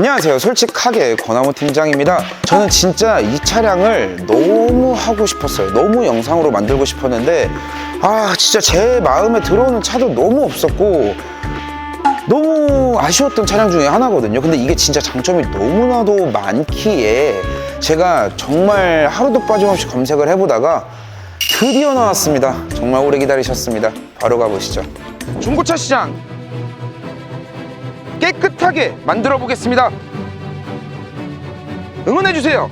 안녕하세요. 솔직하게 권하무 팀장입니다. 저는 진짜 이 차량을 너무 하고 싶었어요. 너무 영상으로 만들고 싶었는데, 아, 진짜 제 마음에 들어오는 차도 너무 없었고, 너무 아쉬웠던 차량 중에 하나거든요. 근데 이게 진짜 장점이 너무나도 많기에 제가 정말 하루도 빠짐없이 검색을 해보다가 드디어 나왔습니다. 정말 오래 기다리셨습니다. 바로 가보시죠. 중고차 시장 깨끗하게 만들어 보겠습니다. 응원해 주세요.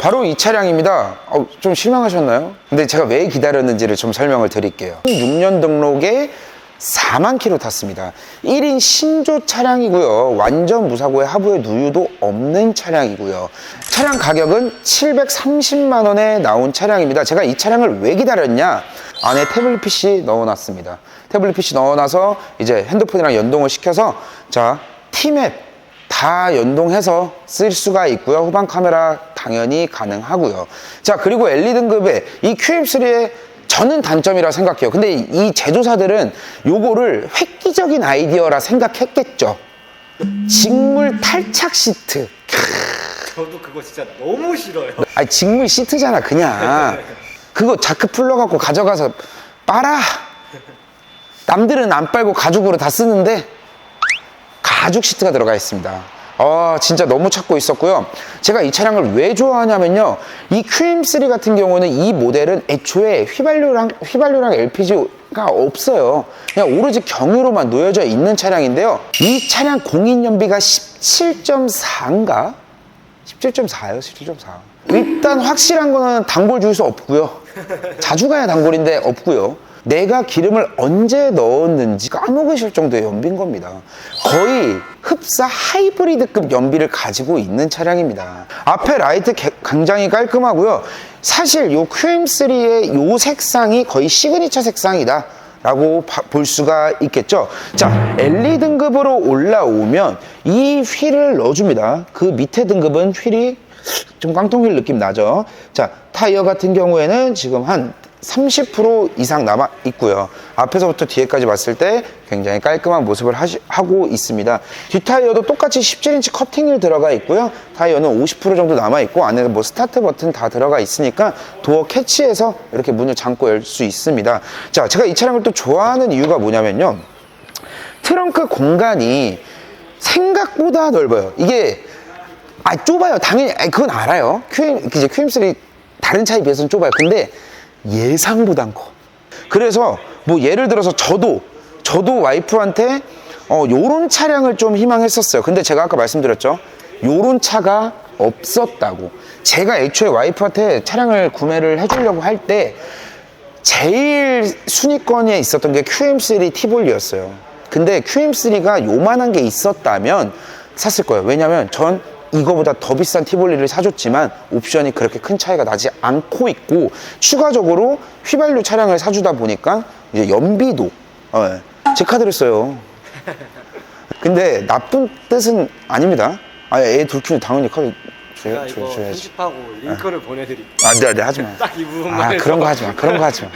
바로 이 차량입니다. 어, 좀 실망하셨나요? 근데 제가 왜 기다렸는지를 좀 설명을 드릴게요. 6년 등록에 4만 킬로 탔습니다. 1인 신조 차량이고요. 완전 무사고에 하부에 누유도 없는 차량이고요. 차량 가격은 730만 원에 나온 차량입니다. 제가 이 차량을 왜 기다렸냐? 안에 태블릿 PC 넣어놨습니다. 태블릿 PC 넣어놔서 이제 핸드폰이랑 연동을 시켜서 자 티맵 다 연동해서 쓸 수가 있고요. 후방 카메라 당연히 가능하고요. 자, 그리고 LED 등급의 이 QM3의 저는 단점이라 생각해요. 근데 이 제조사들은 요거를 획기적인 아이디어라 생각했겠죠. 직물 탈착 시트. 저도 그거 진짜 너무 싫어요. 아니, 직물 시트잖아, 그냥. 그거 자크 풀러갖고 가져가서 빨아. 남들은 안 빨고 가죽으로 다 쓰는데 가죽 시트가 들어가 있습니다. 아, 진짜 너무 찾고 있었고요. 제가 이 차량을 왜 좋아하냐면요. 이 QM3 같은 경우는 이 모델은 애초에 휘발유랑, 휘발유랑 LPG가 없어요. 그냥 오로지 경유로만 놓여져 있는 차량인데요. 이 차량 공인연비가 17.4인가? 17.4요, 17.4. 일단 확실한 거는 단골 줄수 없고요. 자주 가야 단골인데 없고요. 내가 기름을 언제 넣었는지 까먹으실 정도의 연비인 겁니다. 거의 흡사 하이브리드급 연비를 가지고 있는 차량입니다. 앞에 라이트 개- 굉장히 깔끔하고요. 사실 요 QM3의 요 색상이 거의 시그니처 색상이다. 라고 바- 볼 수가 있겠죠. 자, LE 등급으로 올라오면 이 휠을 넣어줍니다. 그 밑에 등급은 휠이 좀 깡통휠 느낌 나죠. 자, 타이어 같은 경우에는 지금 한 30% 이상 남아 있고요. 앞에서부터 뒤에까지 봤을 때 굉장히 깔끔한 모습을 하시- 하고 있습니다. 뒷 타이어도 똑같이 17인치 커팅을 들어가 있고요. 타이어는 50% 정도 남아 있고 안에 뭐 스타트 버튼 다 들어가 있으니까 도어 캐치해서 이렇게 문을 잠고 열 수 있습니다. 자, 제가 이 차량을 또 좋아하는 이유가 뭐냐면요. 트렁크 공간이 생각보다 넓어요. 이게 아 좁아요. 당연히 그건 알아요. QM 이제 QM3 다른 차에 비해서는 좁아요. 근데 예상보단 커. 그래서 뭐 예를 들어서 저도 저도 와이프한테 어 요런 차량을 좀 희망했었어요. 근데 제가 아까 말씀드렸죠. 요런 차가 없었다고. 제가 애초에 와이프한테 차량을 구매를 해주려고 할 때 제일 순위권에 있었던 게 QM3 티볼리였어요. 근데 QM3가 요만한 게 있었다면 샀을 거예요. 왜냐면 전 이거보다 더 비싼 티볼리를 사줬지만 옵션이 그렇게 큰 차이가 나지 않고 있고 추가적으로 휘발유 차량을 사주다 보니까 이제 연비도 어, 예. 제 카드를 써요. 근데 나쁜 뜻은 아닙니다. 아, 애둘 키우면 당연히 카드 제가 줘야, 이거 줘, 줘야지. 편집하고 링크를 보내드릴게요. 안 돼, 안 돼, 하지 마. 딱 이 부분만 아, 해서. 그런 거 하지 마. 그런 거 하지 마.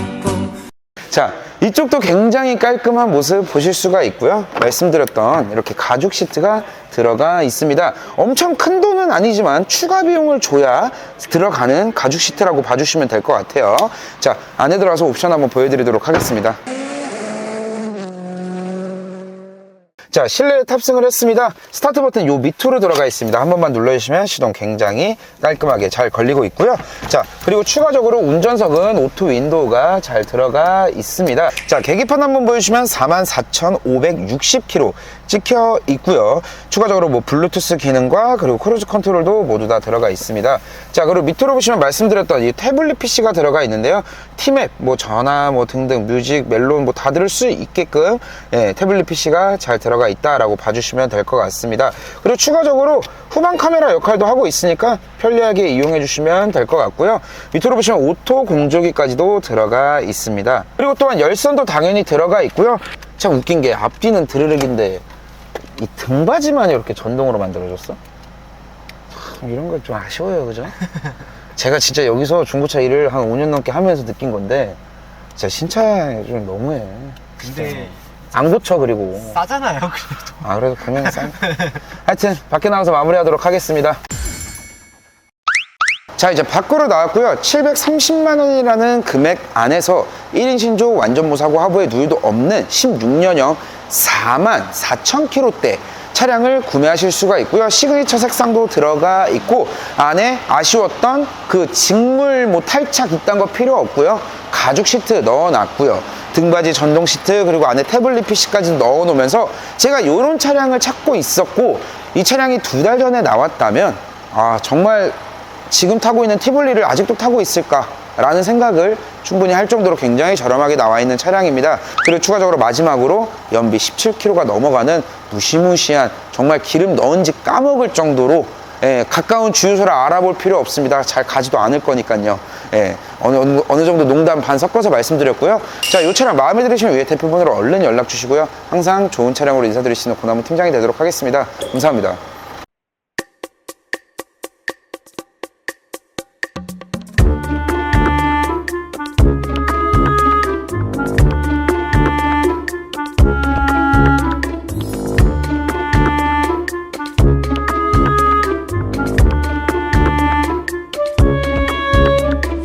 자, 이쪽도 굉장히 깔끔한 모습 보실 수가 있고요. 말씀드렸던 이렇게 가죽 시트가 들어가 있습니다. 엄청 큰 돈은 아니지만 추가 비용을 줘야 들어가는 가죽 시트라고 봐주시면 될 것 같아요. 자, 안에 들어가서 옵션 한번 보여드리도록 하겠습니다. 자, 실내에 탑승을 했습니다. 스타트 버튼 요 밑으로 들어가 있습니다. 한 번만 눌러주시면 시동 굉장히 깔끔하게 잘 걸리고 있고요. 자, 그리고 추가적으로 운전석은 오토 윈도우가 잘 들어가 있습니다. 자, 계기판 한번 보여주시면 44,560km 찍혀 있고요. 추가적으로 뭐 블루투스 기능과 그리고 크루즈 컨트롤도 모두 다 들어가 있습니다. 자, 그리고 밑으로 보시면 말씀드렸던 이 태블릿 PC가 들어가 있는데요. 티맵, 뭐 전화, 뭐 등등 뮤직, 멜론 뭐 다 들을 수 있게끔 예, 태블릿 PC가 잘 들어가 있다라고 봐주시면 될 것 같습니다. 그리고 추가적으로 후방 카메라 역할도 하고 있으니까 편리하게 이용해 주시면 될 것 같고요. 밑으로 보시면 오토 공조기까지도 들어가 있습니다. 그리고 또한 열선도 당연히 들어가 있고요. 참 웃긴 게 앞뒤는 드르륵인데 이 등받이만 이렇게 전동으로 만들어졌어? 참 이런 거좀 아쉬워요, 그죠? 제가 진짜 여기서 중고차 일을 한 5년 넘게 하면서 느낀 건데 진짜 신차에 좀 너무해. 근데 안 고쳐 그리고. 싸잖아요 그래도. 아 그래도 분명히 싼 하여튼 밖에 나가서 마무리하도록 하겠습니다. 자 이제 밖으로 나왔고요. 730만 원이라는 금액 안에서 1인 신조 완전 무사고 하부에 누유도 없는 16년형 4만 4천 킬로대 차량을 구매하실 수가 있고요 시그니처 색상도 들어가 있고 안에 아쉬웠던 그 직물 뭐 탈착 이딴 거 필요 없고요 가죽 시트 넣어놨고요 등받이 전동 시트 그리고 안에 태블릿 PC까지 넣어놓으면서 제가 이런 차량을 찾고 있었고 이 차량이 두 달 전에 나왔다면 아 정말 지금 타고 있는 티볼리를 아직도 타고 있을까? 라는 생각을 충분히 할 정도로 굉장히 저렴하게 나와 있는 차량입니다. 그리고 추가적으로 마지막으로 연비 17km가 넘어가는 무시무시한 정말 기름 넣은지 까먹을 정도로 예, 가까운 주유소를 알아볼 필요 없습니다. 잘 가지도 않을 거니까요. 예, 어느, 어느, 어느 정도 농담 반 섞어서 말씀드렸고요. 자, 이 차량 마음에 들으시면 위에 대표번호로 얼른 연락 주시고요. 항상 좋은 차량으로 인사드릴 수 있는 고나무 팀장이 되도록 하겠습니다. 감사합니다.